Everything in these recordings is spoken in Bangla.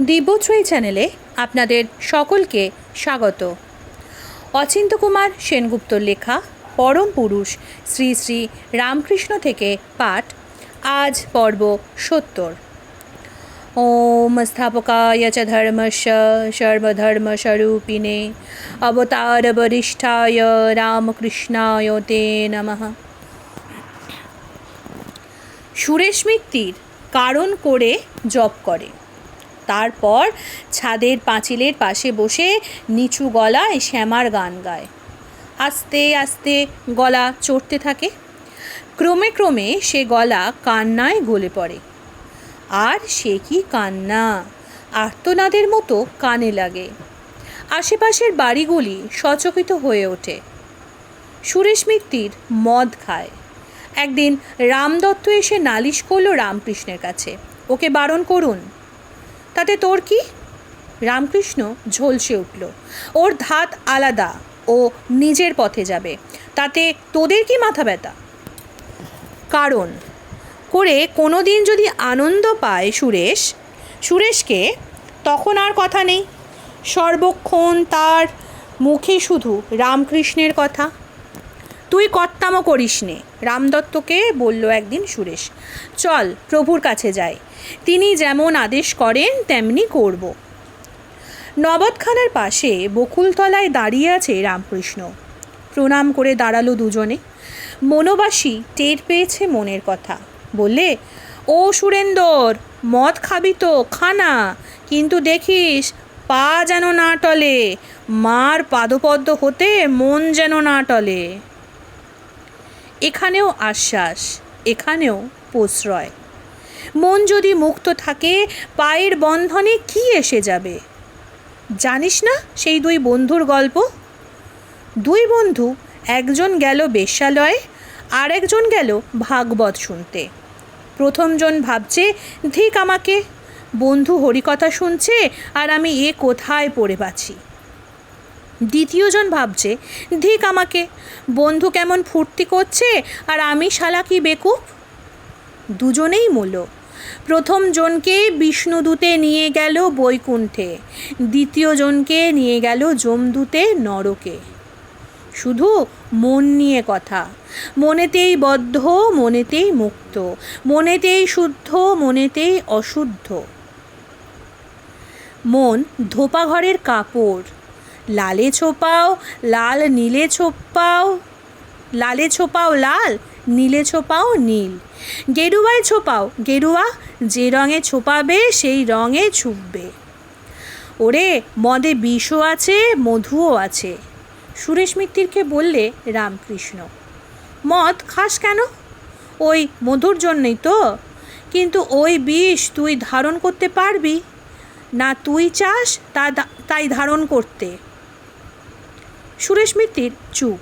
দিব্যশ্রী চ্যানেলে আপনাদের সকলকে স্বাগত। অচিন্ত কুমার সেনগুপ্তর লেখা, পরম পুরুষ, শ্রী শ্রী রামকৃষ্ণ থেকে পাঠ, আজ পর্ব সত্তর। ওম স্থাপকায় চ ধর্মস্য সর্বধর্মস্বরূপিণে অবতার বরিষ্ঠায় রামকৃষ্ণায় তে নমঃ। সুরেশ মিত্তির কারণ করে জপ করে। তারপর ছাদের পাঁচিলের পাশে বসে নিচু গলায় শ্যামার গান গায়। আস্তে আস্তে গলা চড়তে থাকে। ক্রমে ক্রমে সে গলা কান্নায় গলে পড়ে। আর সে কি কান্না? আর্তনাদের মতো কানে লাগে। আশেপাশের বাড়িগুলি সচকিত হয়ে ওঠে। সুরেশ মিত্তির মদ খায়। একদিন রামদত্ত এসে নালিশ করল রামকৃষ্ণের কাছে। ওকে বারণ করুন। তাতে তোর কি? রামকৃষ্ণ ঝলসে উঠল। ওর ধাত আলাদা ও নিজের পথে যাবে। তাতে তোদের কি মাথা ব্যথা? কারণ, করে কোনো দিন যদি আনন্দ পায় সুরেশ, সুরেশকে তখন আর কথা নেই। সর্বক্ষণ তার মুখে শুধু রামকৃষ্ণের কথা। তুই কর্তামও করিস নে রামদত্তকে বলল একদিন সুরেশ, চল প্রভুর কাছে যাই। তিনি যেমন আদেশ করেন, তেমনি করব। নবদখানার পাশে বকুলতলায় দাঁড়িয়ে আছে রামকৃষ্ণ। প্রণাম করে দাঁড়াল দুজনে। মনোবাসী টের পেয়েছে মনের কথা। বললে, ও সুরেন্দর, মদ খাবি তো, খানা। কিন্তু দেখিস, পা যেন না টলে, মার পাদপদ্ম হতে মন যেন না টলে। এখানেও আশ্বাস, এখানেও প্রশ্রয়। মন যদি মুক্ত থাকে, পায়ের বন্ধনে কি এসে যাবে? জানিস না সেই দুই বন্ধুর গল্প? দুই বন্ধু, একজন গেল বেশ্যালয়ে আর একজন গেল ভাগবত শুনতে। প্রথমজন ভাবছে, ধিক আমাকে, বন্ধু হরিকথা শুনছে আর আমি এ কোথায় পড়ে পাচ্ছি দ্বিতীয়জন ভাবছে, ধিক আমাকে, বন্ধু কেমন ফুর্তি করছে আর আমি শালা কি বেকুব দুজনেই মূল প্রথম জনকে বিষ্ণুদূতে নিয়ে গেল বৈকুণ্ঠে দ্বিতীয় জনকে নিয়ে গেল যমদূতে নরকে। শুধু মন নিয়ে কথা, মনেতেই বদ্ধ, মনেতেই মুক্ত, মনেতেই শুদ্ধ, মনেতেই অশুদ্ধ। মন ধোপাঘরের কাপড় লালে ছোপাও, লাল নীলে ছোপাও, লালে ছোপাও লাল, নীলে ছোপাও নীল। গেরুয়ায় ছোপাও, গেরুয়া যে রঙে ছোপাবে, সেই রঙে ছুপবে। ওরে, মদে বিষও আছে, মধুও আছে। সুরেশ মিত্তিরকে বললে রামকৃষ্ণ, মদ খাস কেন? ওই মধুর জন্যই তো। কিন্তু ওই বিষ তুই ধারণ করতে পারবি। না তুই চাস তা তাই ধারণ করতে। সুরেশ মিত্তির চুপ।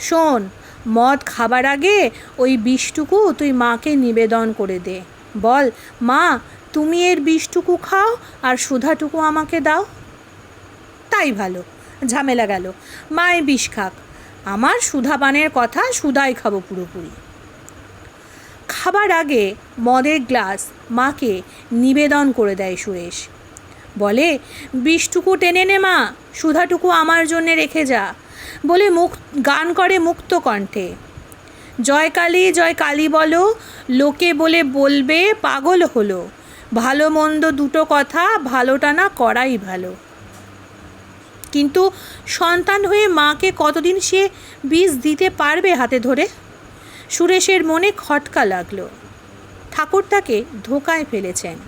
শোন, মদ খাবার আগে ওই বিষটুকু তুই মাকে নিবেদন করে দে। বল, মা, তুমি এর বিষটুকু খাও আর সুধাটুকু আমাকে দাও। তাই ভালো, ঝামেলা গেল। মায়ে বিষ খাক। আমার সুধাপানের কথা সুধাই খাব পুরোপুরি। খাবার আগে মদের গ্লাস মাকে নিবেদন করে দেয় সুরেশ। বলে বিষটুকু টেনে নে মা, সুধাটুকু আমার জন্যে রেখে যা। বলে মুখ, গান করে মুক্ত কণ্ঠে। জয় কালী জয় কালী বলো, লোকে বলে বলবে, পাগল হলো। ভালো মন্দ দুটো কথা, ভালোটা না করাই ভালো। কিন্তু সন্তান হয়ে মাকে কতদিন সে বীজ দিতে পারবে হাতে ধরে? সুরেশের মনে খটকা লাগল। ঠাকুর তাকে ধোকায় ফেলেছেন।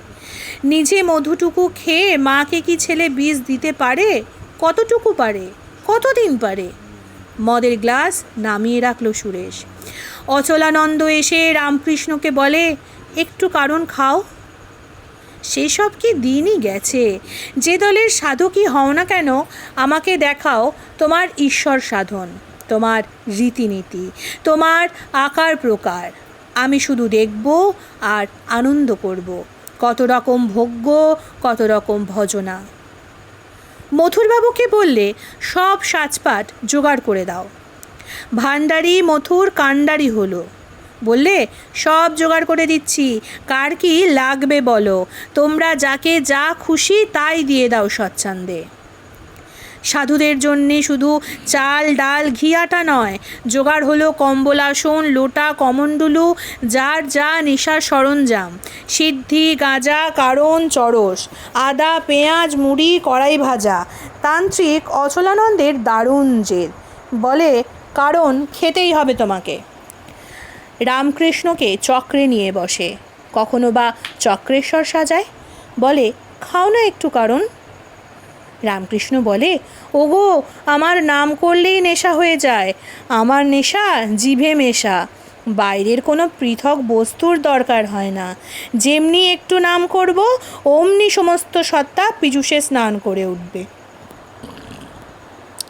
নিজে মধুটুকু খেয়ে মাকে কি ছেলে বীজ দিতে পারে? কতটুকু পারে? কতদিন পারে? মদের গ্লাস নামিয়ে রাখল সুরেশ। অচলানন্দ এসে রামকৃষ্ণকে বলে, একটু কারণ খাও। সেসব কি দিনই গেছে? যে দলের সাধকই হও না কেন, আমাকে দেখাও তোমার ঈশ্বর সাধন, তোমার রীতিনীতি, তোমার আকার প্রকার। আমি শুধু দেখব আর আনন্দ করব। কত রকম ভোগ্য কত রকম ভজনা। মথুরবাবুকে বললে, সব সাজপাট জোগাড় করে দাও। ভাণ্ডারি, মথুর, কাণ্ডারি হলো। বললে, সব জোগাড় করে দিচ্ছি। কার কি লাগবে বলো। তোমরা যাকে যা খুশি তাই দিয়ে দাও স্বচ্ছন্দে। সাধুদের জন্যে শুধু চাল, ডাল ঘি আটা নয়। জোগাড় হলো কম্বল আসন, লোটা, কমণ্ডলু, যার যা নেশার সরঞ্জাম। সিদ্ধি, গাঁজা, কারণ, চরস, আদা, পেঁয়াজ, মুড়ি, কড়াই ভাজা। তান্ত্রিক অচলানন্দের দারুণ জেদ বলে, কারণ খেতেই হবে তোমাকে। রামকৃষ্ণকে চক্রে নিয়ে বসে। কখনো বা চক্রেশ্বর সাজায়? বলে, খাও না একটু কারণ। রামকৃষ্ণ বলে, ওগো, আমার নাম করলেই নেশা হয়ে যায়। আমার নেশা জিভে মেশা। বাইরের কোনো পৃথক বস্তুর দরকার হয় না। যেমনি একটু নাম করব, অমনি সমস্ত সত্তা পীযুষে স্নান করে উঠবে।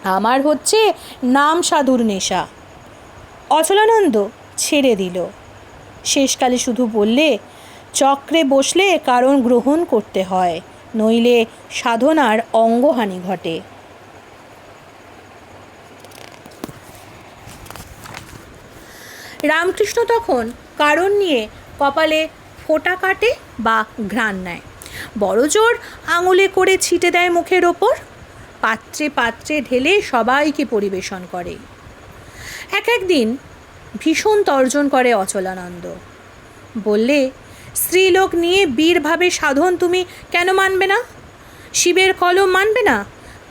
আমার হচ্ছে নাম সাধুর নেশা। অচলানন্দ ছেড়ে দিল। শেষকালে শুধু বললে, চক্রে বসলে কারণ গ্রহণ করতে হয়। নইলে সাধনার অঙ্গহানি ঘটে। রামকৃষ্ণ তখন কারণ নিয়ে কপালে ফোঁটা কাটে বা ঘ্রাণ নেয়। বড় জোর আঙুলে করে ছিটে দেয় মুখের ওপর। পাত্রে পাত্রে ঢেলে সবাইকে পরিবেশন করে। এক একদিন ভীষণ তর্জন করে অচলানন্দ। বললে স্ত্রীলোক নিয়ে বীরভাবে সাধন তুমি কেন মানবে না? শিবের কলম মানবে না?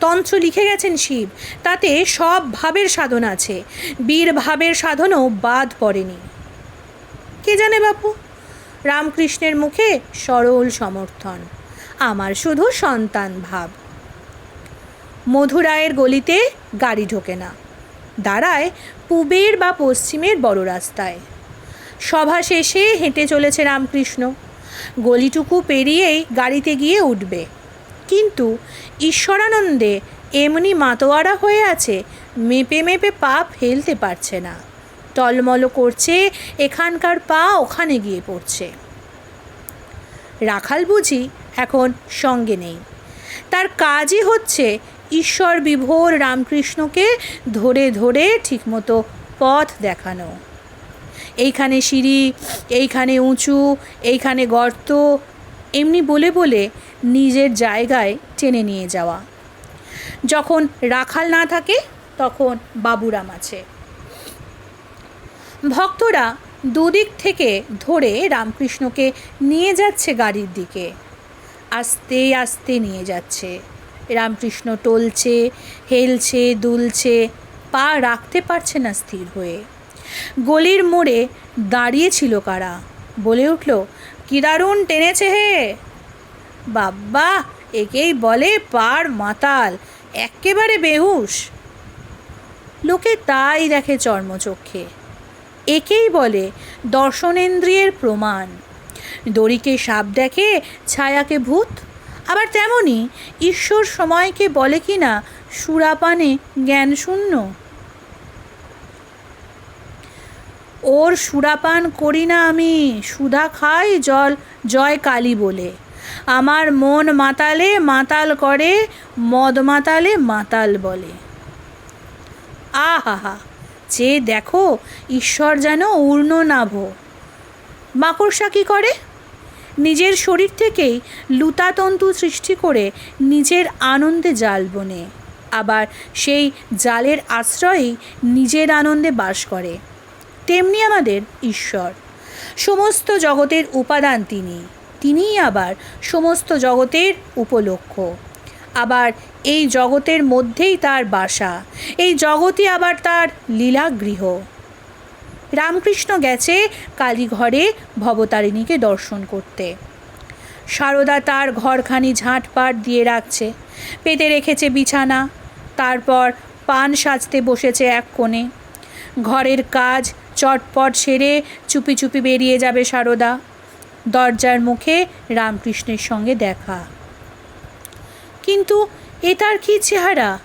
তন্ত্র লিখে গেছেন শিব, তাতে সব ভাবের সাধন আছে। বীর ভাবের সাধনও বাদ পড়েনি। কে জানে বাপু? রামকৃষ্ণের মুখে সরল সমর্থন, আমার শুধু সন্তান ভাব। মধুরায়ের গলিতে গাড়ি ঢোকে না, দাঁড়ায় পূবের বা পশ্চিমের বড় রাস্তায়। সভা শেষে হেঁটে চলেছে রামকৃষ্ণ। গলিটুকু পেরিয়েই গাড়িতে গিয়ে উঠবে। কিন্তু ঈশ্বরানন্দে এমনি মাতোয়ারা হয়ে আছে, মেপে মেপে পা ফেলতে পারছে না। টলমল করছে, এখানকার পা ওখানে গিয়ে পড়ছে। রাখাল বুঝি এখন সঙ্গে নেই। তার কাজই হচ্ছে ঈশ্বর বিভোর রামকৃষ্ণকে ধরে ধরে ঠিকমতো পথ দেখানো। এইখানে সিঁড়ি, এইখানে উঁচু, এইখানে গর্ত, এমনি বলে বলে নিজের জায়গায় টেনে নিয়ে যাওয়া। যখন রাখাল না থাকে, তখন বাবুরাম আছে। ভক্তরা দুদিক থেকে ধরে রামকৃষ্ণকে নিয়ে যাচ্ছে গাড়ির দিকে। আস্তে আস্তে নিয়ে যাচ্ছে। রামকৃষ্ণ টলছে, হেলছে, দুলছে, পা রাখতে পারছে না স্থির হয়ে। গলির মোড়ে দাঁড়িয়েছিল কারা? বলে উঠল কি দারুণ টেনেছে হে? বাব্বা, একেই বলে পার মাতাল একেবারে বেহুশ। লোকে তাই দেখে চর্মচক্ষে, একেই বলে দর্শনেন্দ্রিয়ের প্রমাণ। দড়িকে সাপ দেখে ছায়াকে ভূত, আবার তেমনি ঈশ্বর সময়কে বলে কিনা সুরাপানে জ্ঞান ওর সুরাপান করি না আমি, সুধা খাই জল, জয় কালী বলে। আমার মন মাতালে মাতাল করে, মদ মাতালে মাতাল বলে। আহা যে দেখো ঈশ্বর যেন উর্ণ নাভ। মাকড়সা কী করে? নিজের শরীর থেকেই লুতাতন্তু সৃষ্টি করে নিজের আনন্দে জাল বনে। আবার সেই জালের আশ্রয়েই নিজের আনন্দে বাস করে। তেমনি আমাদের ঈশ্বর। সমস্ত জগতের উপাদান তিনি। তিনিই আবার সমস্ত জগতের উপলক্ষ। আবার এই জগতের মধ্যেই তার বাসা, এই জগতই আবার তার লীলাগৃহ। রামকৃষ্ণ গেছে কালীঘরে ভবতারিণীকে দর্শন করতে। সারদা তার ঘরখানি ঝাঁটপাট দিয়ে রাখছে, পেতে রেখেছে বিছানা, তারপর পান সাজতে বসেছে এক কোণে। ঘরের কাজ চটপট সেরে চুপি চুপি বেরিয়ে যাবে সারদা। দরজার মুখে রামকৃষ্ণের সঙ্গে দেখা। কিন্তু এ তার কী চেহারা?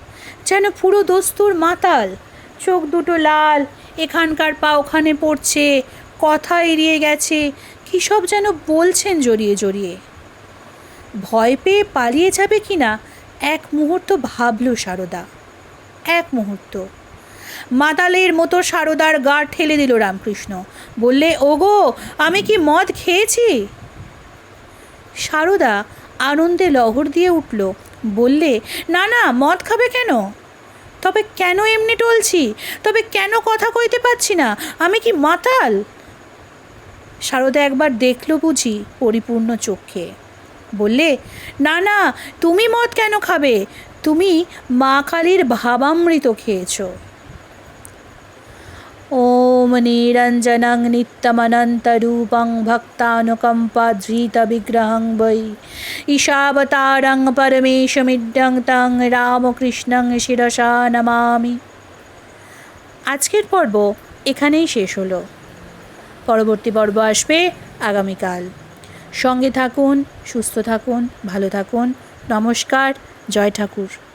যেন পুরো দস্তুর মাতাল। চোখ দুটো লাল, এখানকার পা ওখানে পড়ছে, কথা এড়িয়ে গেছে, কী সব যেন বলছেন জড়িয়ে জড়িয়ে। ভয় পেয়ে পালিয়ে যাবে কি না এক মুহূর্ত ভাবল সারদা। এক মুহূর্ত। মাতালের মতো সারদার গা ঠেলে দিল রামকৃষ্ণ। বললে, ওগো, আমি কি মদ খেয়েছি? সারদা আনন্দে লহর দিয়ে উঠল। বললে, না না, মদ খাবে কেন? তবে কেন এমনি টলছি? তবে কেন কথা কইতে পারছি না? আমি কি মাতাল? সারদা একবার দেখল বুঝি পরিপূর্ণ চোখে। বললে, না না, তুমি মদ কেন খাবে? তুমি মা কালীর ভাবামৃত খেয়েছো। ॐ निरञ्जनं नित्यमनन्तरूपं भक्तानुकम्पाधृतविग्रहं वै ईशावतारं परमेशमिड्डं तं রামকৃষ্ণং শিরসা নমামি আজকের পর্ব এখানেই শেষ হলো পরবর্তী পর্ব আসবে আগামীকাল সঙ্গে থাকুন সুস্থ থাকুন ভালো থাকুন নমস্কার জয় ঠাকুর